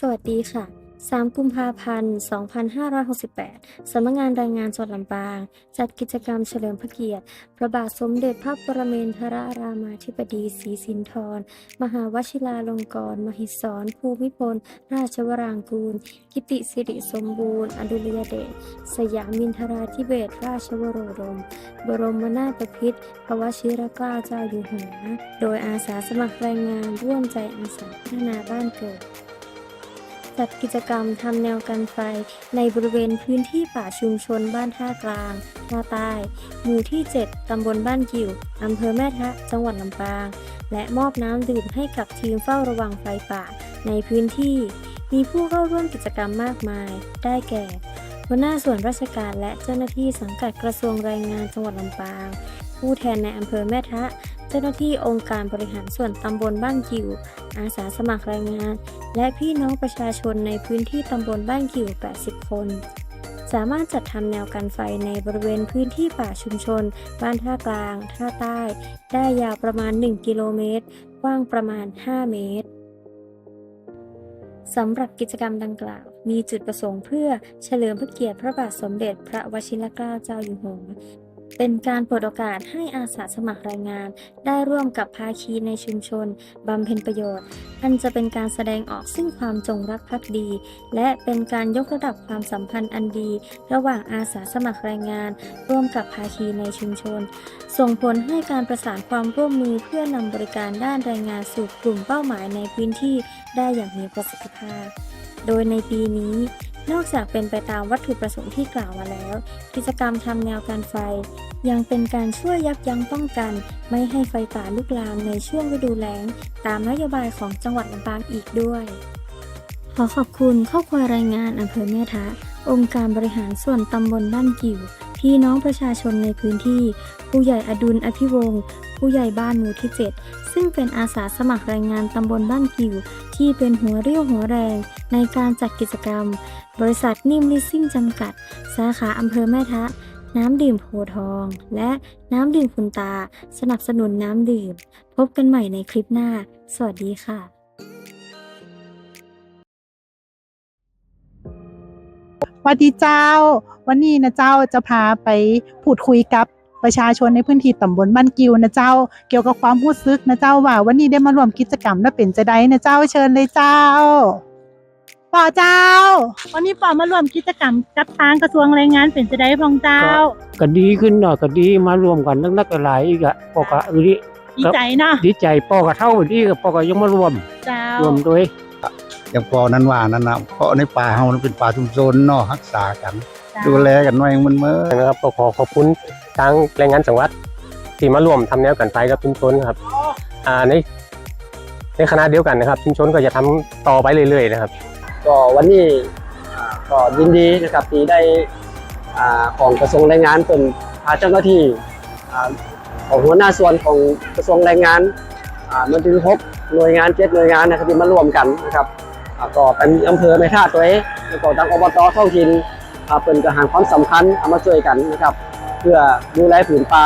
สวัสดีค่ะ 3 กุมภาพันธ์ 2568 สำนักงานรายงานจังหวัดลำปาง จัดกิจกรรมเฉลิมพระเกียรติ พระบาทสมเด็จพระปรเมนทรรามาธิบดีศรีสินธร มหาวชิราลงกรณ์ มหิศร ภูมิพล ราชวรางกูล กิติสิริสมบูรณ์ อดุลยเดช สยามมินทราธิเบศรราชวโรดม บรมนาถบพิตรพระวชิรเกล้าเจ้าอยู่หัว โดยอาสาสมัครแรงงานร่วมใจอาสาพัฒนาบ้านเกิด จัดกิจกรรมทำแนวกันไฟ ในบริเวณพื้นที่ป่าชุมชนบ้านท่ากลางท่าใต้หมู่ที่ 7 ตำบลบ้านกิ่วอำเภอแม่ทะ จังหวัดลำปาง และมอบน้ำดื่มให้กับทีมเฝ้าระวังไฟป่าในพื้นที่ มีผู้เข้าร่วมกิจกรรมมากมาย ได้แก่หัวหน้าส่วนราชการและเจ้าหน้าที่สังกัดกระทรวงแรงงานจังหวัดลำปาง ผู้แทนในอำเภอแม่ทะ เจ้าหน้าที่องค์การบริหารส่วนตำบลบ้านกิว อาสาสมัครแรงงาน และพี่น้องประชาชนในพื้นที่ตำบลบ้านกิว 80 คน สามารถจัดทำแนวกันไฟในบริเวณพื้นที่ป่าชุมชน บ้านท่ากลาง ท่าใต้ ได้ยาวประมาณ 1 กิโลเมตร กว้างประมาณ 5 เมตรสำหรับกิจกรรมดังกล่าว มีจุดประสงค์เพื่อเฉลิมพระเกียรติพระบาทสมเด็จพระวชิรเกล้าเจ้าอยู่หัว เป็นการเปิดโอกาสให้อาสาสมัครแรงงาน ได้ร่วมกับภาคีในชุมชนบำเพ็ญประโยชน์ อันจะเป็นการแสดงออกซึ่งความจงรักภักดี และเป็นการยกระดับความสัมพันธ์อันดี ระหว่างอาสาสมัครแรงงาน ร่วมกับภาคีในชุมชน ส่งผลให้การประสานความร่วมมือเพื่อนำบริการด้านแรงงานสู่กลุ่มเป้าหมายในพื้นที่ได้อย่างมีประสิทธิภาพ โดยในปีนี้นอกจากเป็นไปตามวัตถุประสงค์ที่กล่าวมาแล้ว กิจกรรมทำแนวการไฟ ยังเป็นการช่วยยับยั้งป้องกัน ไม่ให้ไฟป่าลุกลามในช่วงฤดูแล้ง ตามนโยบายของจังหวัดลำปางอีกด้วย ขอขอบคุณครอครัวแรงงานอำเภอแม่ทะ องค์การบริหารส่วนตำบลบ้านกิ่วพี่น้องประชาชนในพื้นที่ ผู้ใหญ่อดุลอภิวงศ์ผู้ใหญ่บ้านหมู่ที่ 7 ซึ่งเป็นอาสาสมัครแรงงานตำบลบ้านกิ่ว ที่เป็นหัวเรี่ยวหัวแรง ในการจัดกิจกรรม บริษัทนิ่มลิสซิ่งจำกัด สาขาอำเภอแม่ทะ น้ำดื่มโพทอง และน้ำดื่มคุณตา สนับสนุนน้ำดื่ม พบกันใหม่ในคลิปหน้า สวัสดีค่ะวัสดีเจ้า วันนี้นะเจ้าจะพาไปพูดคุยกับประชาชนในพื้นที่ตำบลบ้านกิวนะเจ้า เกี่ยวกับความรู้สึกนะเจ้าว่า วันนี้ได้มาร่วมกิจกรรมและเป็นจะได้นะเจ้าเชิญเลยเจ้า ป่อเจ้า วันนี้ป่อมาร่วมกิจกรรมกับทางกระทรวงแรงงานเป็นจะได้พองเจ้า ก็ดีขึ้นหน่อยก็ดีมารวมกันนักนักหลายอีกอะปอกะอือดีดีใจเนาะดีใจปอกะเท่าดีกับปอกะยังมารวมเจ้ารวมด้วยอย่างพอนั้นว่านั่นนะเพราะในป่าเฮามันเป็นป่าชุมชนเนาะรักษากันเจ้าดูแลกันไว้มันเมื่อนะครับก็ขอขอบคุณทางแรงงานจังหวัดที่มาร่วมทำแนวกันไฟกับชุมชนครับอ่าในในคณะเดียวกันนะครับชุมชนก็จะทำต่อไปเรื่อยๆนะครับ ก็วันนี้ก็ยินดีนะครับที่ได้ของกระทรวงแรงงานเป็นพาเจ้าหน้าที่ของหัวหน้าส่วนของกระทรวงแรงงานอ่ามันถึงหกหน่วยงานเจ็ดหน่วยงานนะครับที่มารวมกันนะครับก็เป็นอำเภอแม่ท่าตัวเองแล้วก็ทางอบตท้องถิ่นอ่าเป็นกระหางความสำคัญเอามาช่วยกันนะครับ เพื่อดูแลผืนป่า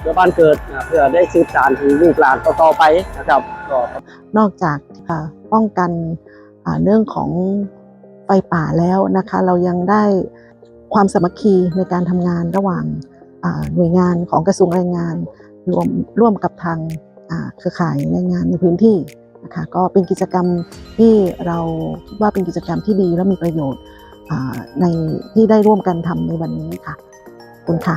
เพื่อบ้านเกิดเพื่อได้สืบสานถึงลูกหลานต่อไปนะครับ นอกจากป้องกัน เรื่องของไฟป่าแล้วนะคะ เรายังได้ความสมัคคีในการทำงานระหว่างหน่วยงานของกระทรวงแรงงานรวมร่วมกับทางเครือข่ายแรงงานในพื้นที่นะคะก็เป็นกิจกรรมที่เราคิดว่าเป็นกิจกรรมที่ดีและมีประโยชน์ในที่ได้ร่วมกันทำในวันนี้ค่ะคุณค่ะ